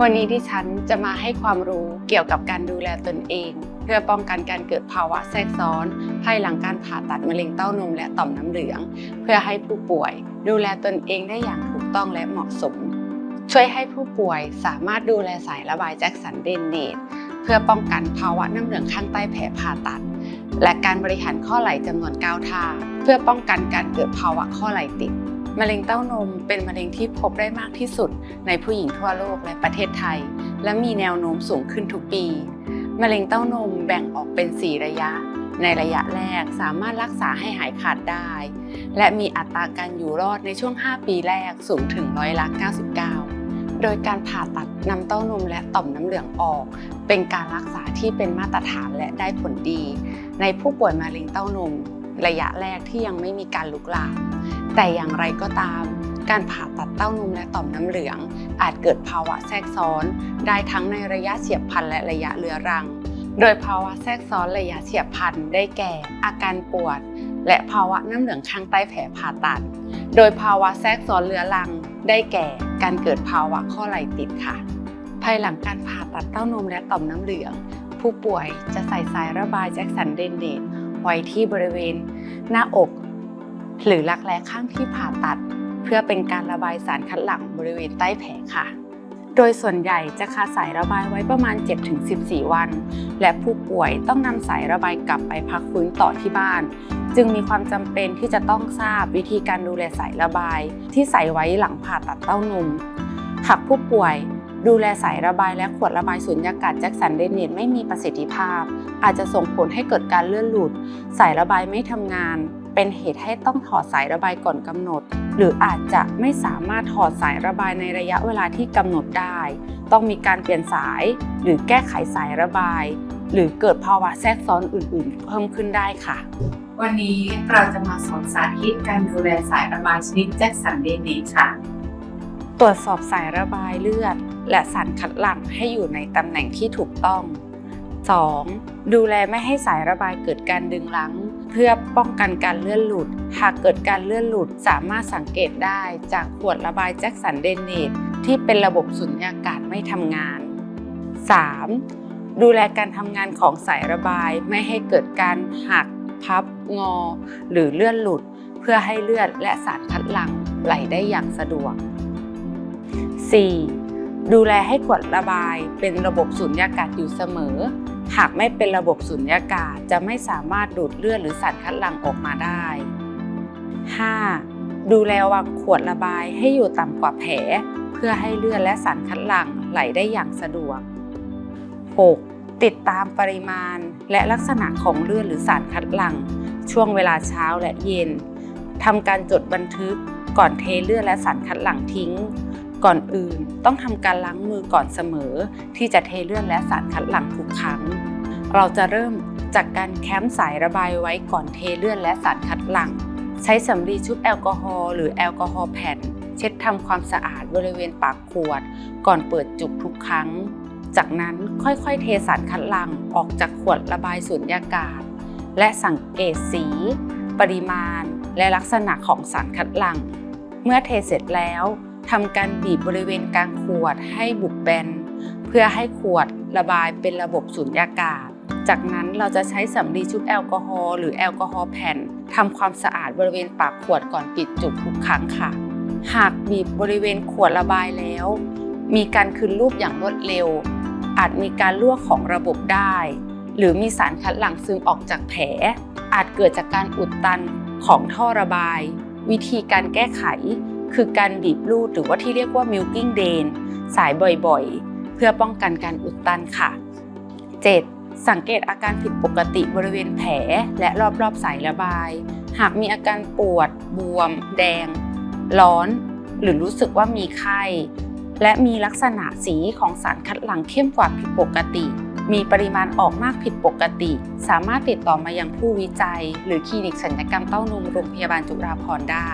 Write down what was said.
วันนี้ที่ฉันจะมาให้ความรู้เกี่ยวกับการดูแลตนเอง เพื่อป้องกันการเกิดภาวะแทรกซ้อน ภายหลังการผ่าตัดมะเร็งเต้านมและต่อมน้ำเหลือง เพื่อให้ผู้ป่วย ดูแลตนเองได้อย่างถูกต้องและเหมาะสม ช่วยให้ผู้ป่วยสามารถดูแลสายระบายแจ็คสันเดนเนตเพื่อป้องกันภาวะน้ำเหลืองข้างใต้แผลผ่าตัด และการบริหารข้อไหล่จำนวน9ท่าเพื่อป้องกันการเกิดภาวะข้อไหล่ติด มะเร็งเต้านมเป็นมะเร็งที่พบได้มากที่สุดในผู้หญิงทั่วโลกและประเทศไทย และมีแนวโน้มสูงขึ้นทุกปี มะเร็งเต้านมแบ่งออกเป็น 4 ระยะ ในระยะแรกสามารถรักษาให้หายขาดได้ และมีอัตราการอยู่รอดในช่วง 5 ปีแรกสูงถึงร้อยละ 99 โดยการผ่าตัดนำเต้านมและต่อมน้ำเหลืองออก เป็นการรักษาที่เป็นมาตรฐานและได้ผลดี ในผู้ป่วยมะเร็งเต้านม ระยะแรกที่ยังไม่มีการลุกลาม แต่อย่างไรก็ตาม การผ่าตัดเต้านมและต่อมน้ำเหลือง อาจเกิดภาวะแทรกซ้อน ได้ทั้งในระยะเฉียบพลันและระยะเรื้อรัง โดยภาวะแทรกซ้อนระยะเฉียบพลันได้แก่ อาการปวด และภาวะน้ำเหลืองข้างใต้แผลผ่าตัด โดยภาวะแทรกซ้อนเรื้อรัง ได้แก่การเกิดภาวะข้อไหล่ติดค่ะ ภายหลังการผ่าตัดเต้านมและต่อมน้ำเหลือง ผู้ป่วยจะใส่สายระบายแจ็คสันเดนเดตไว้ที่บริเวณ หน้าอก หรือรักแร้ข้างที่ผ่าตัด เพื่อเป็นการระบายสารคัดหลั่งบริเวณใต้แผลค่ะ โดยส่วนใหญ่จะคาสายระบายไว้ประมาณ 7-14 วัน และผู้ป่วยต้องนำสายระบายกลับไปพักฟื้นต่อที่บ้าน จึงมีความจำเป็นที่จะต้องทราบวิธีการดูแลสายระบาย ที่ใส่ไว้หลังผ่าตัดเต้านมหากผู้ป่วยดูแลสายระบายและขวดระบายสุญญากาศแจ็คสันเดนเนตไม่มีประสิทธิภาพ อาจจะส่งผลให้เกิดการเลื่อนหลุด สายระบายไม่ทำงาน เป็นเหตุให้ต้องถอดสายระบายก่อนกำหนด หรืออาจจะไม่สามารถถอดสายระบายในระยะเวลาที่กำหนดได้ ต้องมีการเปลี่ยนสายหรือแก้ไขสายระบาย หรือเกิดภาวะแทรกซ้อนอื่นๆ เพิ่มขึ้นได้ค่ะ วันนี้เราจะมาสอนสาธิตการดูแลสายระบายชนิดแจ็คสันเดเนตค่ะ ตรวจสอบสายระบายเลือด และสารคัดหลั่งให้อยู่ในตำแหน่งที่ถูกต้อง 2. ดูแลไม่ให้สายระบายเกิดการดึงรั้ง เพื่อป้องกันการเลื่อนหลุด หากเกิดการเลื่อนหลุดสามารถสังเกตได้จากขวดระบายแจ็คสันเดนเนตที่เป็นระบบสุญญากาศไม่ทำงาน 3. ดูแลการทำงานของสายระบายไม่ให้เกิดการหัก พับ งอ หรือเลื่อนหลุด เพื่อให้เลือดและสารคัดหลั่งไหลได้อย่างสะดวก 4. ดูแลให้ขวดระบายเป็นระบบสุญญากาศอยู่เสมอ หากไม่เป็นระบบสุญญากาศจะไม่สามารถดูดเลือดหรือสารคัดหลั่งออกมาได้ 5. ดูแลวางขวดระบายให้อยู่ต่ำกว่าแผล เพื่อให้เลือดและสารคัดหลั่งไหลได้อย่างสะดวก 6. ติดตามปริมาณและลักษณะของเลือดหรือสารคัดหลั่ง ช่วงเวลาเช้าและเย็นทำการจดบันทึกก่อนเทเลือดและสารคัดหลั่งทิ้ง ก่อนอื่นต้องทำการล้างมือก่อนเสมอ ที่จะเทเลือดและสารคัดหลั่งทุกครั้ง เราจะเริ่มจากการแคมสายระบายไว้ก่อนเทเลือดและสารคัดหลั่ง ใช้สำลีชุบแอลกอฮอล์หรือแอลกอฮอล์แผ่น เช็ดทำความสะอาดบริเวณปากขวด ก่อนเปิดจุกทุกครั้ง จากนั้นค่อยๆ เทสารคัดหลั่งออกจากขวดระบายสุญญากาศ และสังเกตสี ปริมาณ และลักษณะของสารคัดหลั่ง เมื่อเทเสร็จแล้ว ทำการบีบบริเวณกลางขวดให้บุบแบน เพื่อให้ขวดระบายเป็นระบบสุญญากาศ จากนั้นเราจะใช้สำลีชุบแอลกอฮอล์หรือแอลกอฮอล์แผ่นทำความสะอาดบริเวณปากขวดก่อนปิดจุกทุกครั้งค่ะ หากบีบบริเวณขวดระบายแล้ว มีการคืนรูปอย่างรวดเร็ว อาจมีการรั่วของระบบได้ หรือมีสารคัดหลั่งซึมออกจากแผล อาจเกิดจากการอุดตันของท่อระบาย วิธีการแก้ไข คือการบีบลูดหรือว่าที่เรียกว่า milking drain สายบ่อยๆ เพื่อป้องกันการอุดตันค่ะ 7. สังเกตอาการผิดปกติบริเวณแผลและรอบๆสายระบาย หากมีอาการปวด บวม แดง ร้อน หรือรู้สึกว่ามีไข้ และมีลักษณะสีของสารคัดหลั่งเข้มกว่าผิดปกติ มีปริมาณออกมากผิดปกติ สามารถติดต่อมายังผู้วิจัย หรือคลินิกศัลยกรรมเต้านมโรงพยาบาลจุฬาภรณ์ได้